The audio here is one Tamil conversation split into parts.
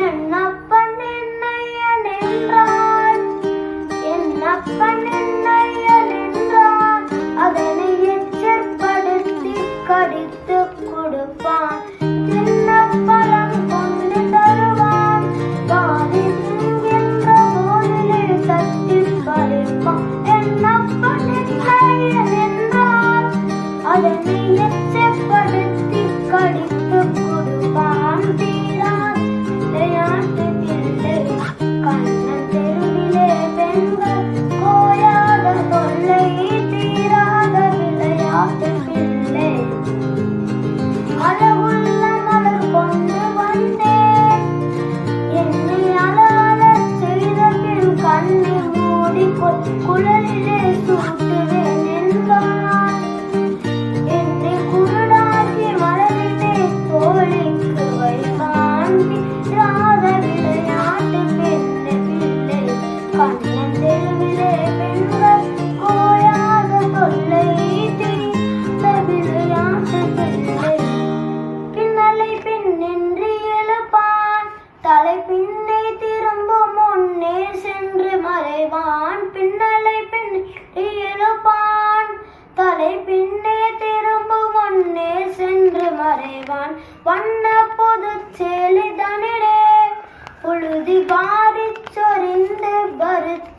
என்னப்பன் என்னையன் என்றான் என்னப்பன்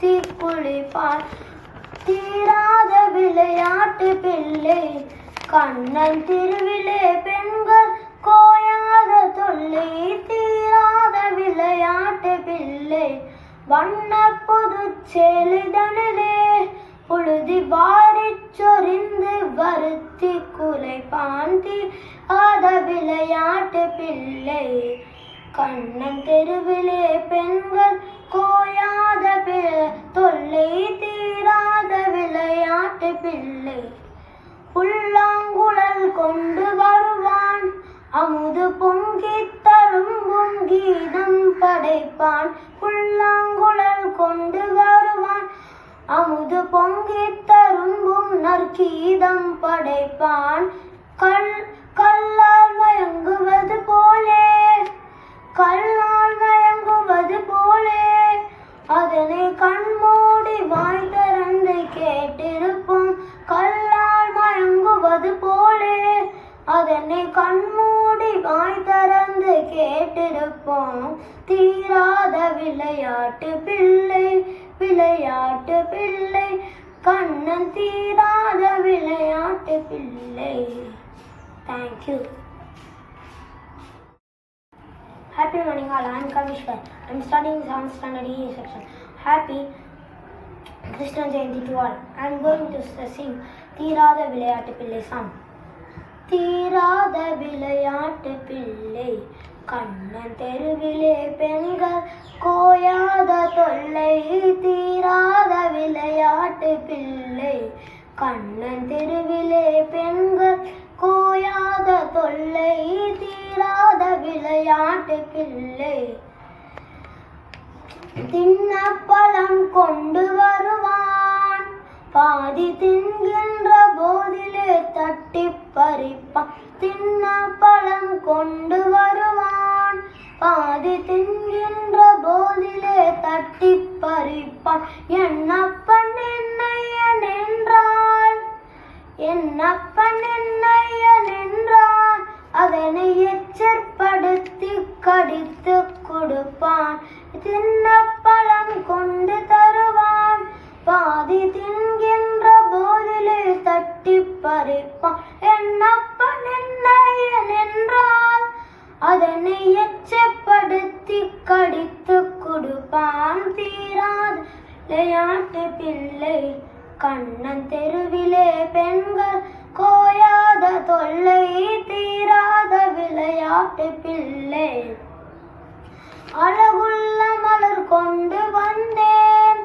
வருத்தி குளிப்பான் தீராத விளையாட்டு பிள்ளை. கண்ணன் திருவிலே பெண்கள் கோயாத தொல்லை. தீராத விளையாட்டு பிள்ளை. வண்ண பொது சேலிதனிலே புழுதி வாரிச் சொரிந்து வருத்தி குலைப்பாந்தி ஆத விளையாட்டு பிள்ளை. கண்ணன் தெருவிலே பெண்கள் கோயாத பி- தொல்லை தீராத விளையாட்டு பிள்ளை. புல்லாங்குழல் கொண்டு வருவான் அமுது பொங்கி தரும்பும் கீதம் படைப்பான். புல்லாங்குழல் கொண்டு வருவான் அமுது பொங்கி தரும்பும் நற்கீதம் படைப்பான். கல் கல்லா அதனை கண்மூடி வாய் திறந்து கேட்டிருப்போம் தீராத விளையாட்டு பிள்ளை விளையாட்டு பிள்ளை கண்ணன் தீராத விளையாட்டு பிள்ளை thank you Happy morning all, I am Kavishwar. I am studying 7th standard EA section. Happy Krishna Jayanti to all. I am going to sing தீராத விளையாட்டு பிள்ளை song. தீராத விளையாட்டு பிள்ளை. கண்ணன் தெருவிலே பெண்கள் கோயாத தொல்லை தீராத விளையாட்டு பிள்ளை. கண்ணன் தெருவிலே பெண்கள் கோயாத தொல்லை தீராத விளையாட்டு பிள்ளை. தின்ன பழம் கொண்டு வருவான். பாதி தின்கின்ற போதிலே த பறிப்பான் தின்ன பழம் கொண்டு வருவான். பாதி தின்கின்ற போதிலே தட்டி பறிப்பான். என்னப்பன் என்னையன் என்றான் என்னப்பன் என்னையன் என்றான் அதனை எச்சற்படுத்தி கடித்து கொடுப்பான். தின்ன பழம் கொண்டு தருவான். பாதி தின்கின்ற போதிலே தட்டி பறிப்பான். என்ன அதனை எச்சப்படுத்தி கடித்து கொடுப்பான் தீராத. விளையாட்டு பிள்ளை கண்ணன் தெருவிலே பெண்கள் கோயாத தொல்லை தீராத விளையாட்டு பிள்ளை. அழகுள்ள மலர் கொண்டு வந்தேன்.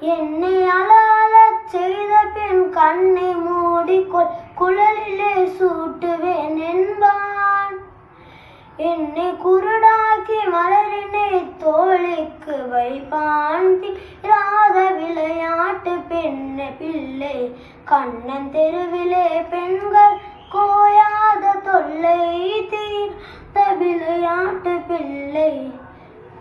என்னை அழாலச் செய்த பின் கண்ணை மூடிக்கொள் குழலிலே சூட்டுவேன் என்பான். என்னை குருடாக்கி மலரினை தோழிக்கு வைப்பான். தீராத விளையாட்டு பெண்ணு பிள்ளை. கண்ணன் தெருவிலே பெண்கள் கோயாத தொல்லை தீர்த்த விளையாட்டு பிள்ளை.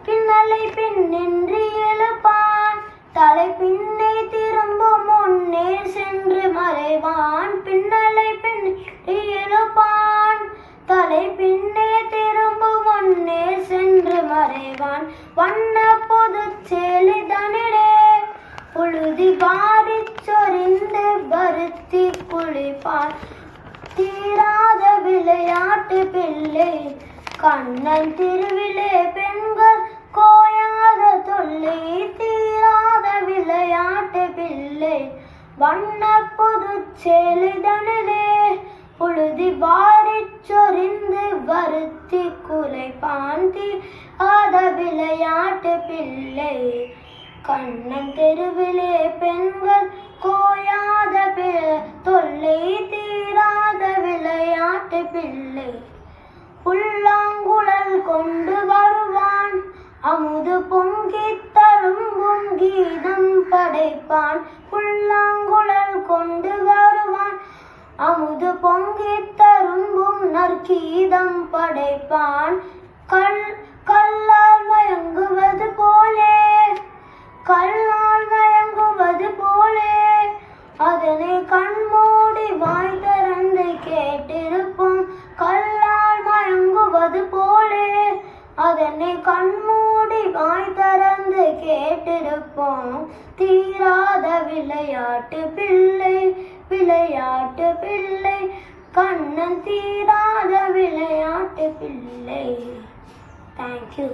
பின்னலை பின்னின்றி எழுப்பான். தலை பின்னே திரும்பும் வண்ண பொது செளிதனிலே புழுதி பாரி சொரிந்து பருத்தி குளிப்பார். தீராத விளையாட்டு பிள்ளை கண்ணன் திருவிழே பெண்கள் கோயாத தொல்லை தீராத விளையாட்டு பிள்ளை வண்ண பொது செளிதனிலே புழுதி வாரிச் சொரிந்து வருத்தி குலைப்பான் தீராத விளையாட்டு பிள்ளை. கண்ணன் தெருவிலே பெண்கள் கோயாத தொல்லை தீராத விளையாட்டு பிள்ளை. புல்லாங்குழல் கொண்டு வருவான் அமுது பொங்கி தரும்பும் கீதம் படைப்பான். புல்லாங்குழல் கொண்டு வருவான் அமுது பொங்கி தரும்பும் நற்கீதம் படைப்பான். கல் கல்லால் மயங்குவது போலே. கல்லால் மயங்குவது போலே. அதனை கண்மூடி வாய் திறந்து கேட்டிருப்போம். கல்லால் மயங்குவது போலே. அதனை கண்மூடி வாய் திறந்து கேட்டிருப்போம். தீராத விளையாட்டு பிள்ளை. விளையாட்டு பிள்ளை. கண்ணன் தீராத விளையாட்டு பிள்ளை. தேங்க்யூ